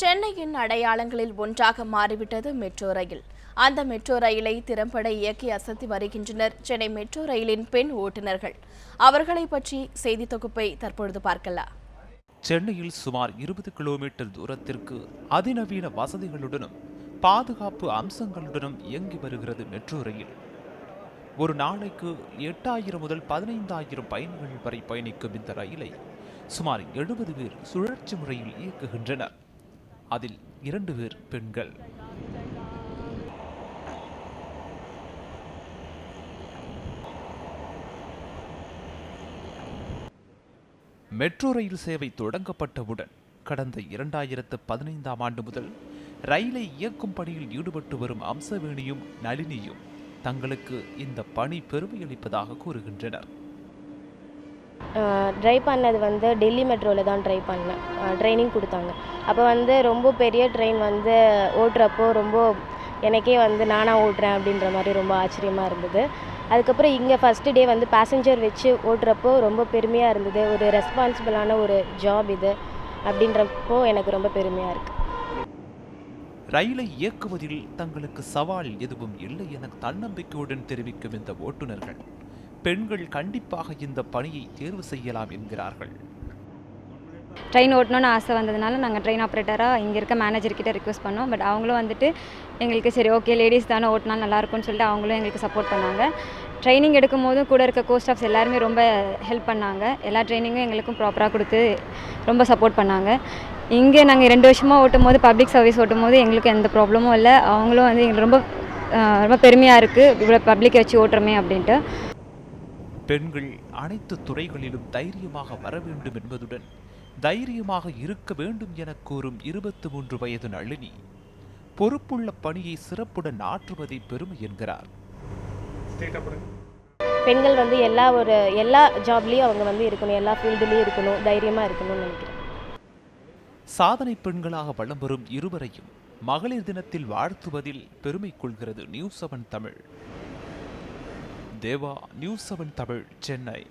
சென்னையின் அடையாளங்களில் ஒன்றாக மாறிவிட்டது மெட்ரோ ரயில். அந்த மெட்ரோ ரயிலை திறம்பட இயக்கி அசத்தி வருகின்றனர் சென்னை மெட்ரோ ரயிலின் பெண் ஓட்டுநர்கள். அவர்களை பற்றி செய்தி தொகுப்பை தற்பொழுது பார்க்கலாம். சென்னையில் சுமார் இருபது கிலோமீட்டர் தூரத்திற்கு அதிநவீன வசதிகளுடனும் பாதுகாப்பு அம்சங்களுடனும் இயங்கி வருகிறது மெட்ரோ ரயில். ஒரு நாளைக்கு எட்டாயிரம் முதல் பதினைந்தாயிரம் பயணிகள் வரை பயணிக்கும் இந்த ரயிலை சுமார் எழுபது பேர் சுழற்சி முறையில் இயக்குகின்றனர். அதில் இரண்டு பேர் பெண்கள். மெட்ரோ ரயில் சேவை தொடங்கப்பட்டவுடன் கடந்த இரண்டாயிரத்து பதினைந்தாம் ஆண்டு முதல் ரயிலை இயக்கும் பணியில் ஈடுபட்டு வரும் அம்சவேணியும் நளினியும் தங்களுக்கு இந்த பணி பெருமையளிப்பதாக கூறுகின்றனர். ட்ரை பண்ணது வந்து டெல்லி மெட்ரோவில் தான் ட்ரை பண்ணேன். ட்ரைனிங் கொடுத்தாங்க. அப்போ வந்து ரொம்ப பெரிய ட்ரெயின் வந்து ஓட்டுறப்போ ரொம்ப எனக்கே வந்து நானாக ஓட்டுறேன் அப்படின்ற மாதிரி ரொம்ப ஆச்சரியமாக இருந்தது. அதுக்கப்புறம் இங்கே ஃபஸ்ட்டு டே வந்து பேசஞ்சர் வச்சு ஓட்டுறப்போ ரொம்ப பெருமையாக இருந்தது. ஒரு ரெஸ்பான்சிபிளான ஒரு ஜாப் இது அப்படின்றப்போ எனக்கு ரொம்ப பெருமையாக இருக்குது ரயிலை இயக்குவதில் தங்களுக்கு சவால் எதுவும் இல்லை என தன்னம்பிக்கையுடன் தெரிவிக்கும் இந்த ஓட்டுநர்கள். பெண்கள் கண்டிப்பாக இந்த பணியை தேர்வு செய்யலாம் என்கிறார்கள். ட்ரெயின் ஓட்டணும்னு ஆசை வந்ததுனால நாங்கள் ட்ரெயின் ஆப்ரேட்டராக இங்கே இருக்க மேனேஜர்கிட்ட ரிக்வஸ்ட் ரிக்வெஸ்ட் பண்ணோம். பட் அவங்களும் வந்துட்டு எங்களுக்கு சரி ஓகே லேடிஸ் தானே ஓட்டினா நல்லாயிருக்கும்னு சொல்லிட்டு அவங்களும் எங்களுக்கு சப்போர்ட் பண்ணாங்க. ட்ரைனிங் எடுக்கும் போதும் கூட இருக்க கோ ஸ்டாஃப்ஸ் எல்லாருமே ரொம்ப ஹெல்ப் பண்ணாங்க. எல்லா ட்ரைனிங்கும் எங்களுக்கும் ப்ராப்பராக கொடுத்து ரொம்ப சப்போர்ட் பண்ணாங்க. இங்கே நாங்கள் ரெண்டு வருஷமாக ஓட்டும் போது பப்ளிக் சர்வீஸ் ஓட்டும் போது எங்களுக்கு எந்த ப்ராப்ளமும் இல்லை. அவங்களும் வந்து எங்களுக்கு ரொம்ப ரொம்ப பெருமையாக இருக்குது இவ்வளோ பப்ளிக்கை வச்சு ஓட்டுறோமே அப்படின்ட்டு. பெண்கள் அனைத்து துறைகளிலும் தைரியமாக வர வேண்டும் என்பதுடன் தைரியமாக இருக்க வேண்டும் என கூறும் இருபத்தி மூன்று வயது நளினி பொறுப்புள்ள பணியை சிறப்புடன் ஆற்றுவதை பெருமை என்கிறார். பெண்கள் வந்து எல்லா ஒரு எல்லா ஜாப்லேயும் அவங்க வந்து இருக்கணும் எல்லா ஃபீல்டுலேயும் இருக்கணும் தைரியமாக இருக்கணும்னு நினைக்கிறேன். சாதனை பெண்களாக வலம் வரும் இருவரையும் மகளிர் தினத்தில் வாழ்த்துவதில் பெருமை கொள்கிறது news seven Tamil. Deva news seven Tamil Chennai.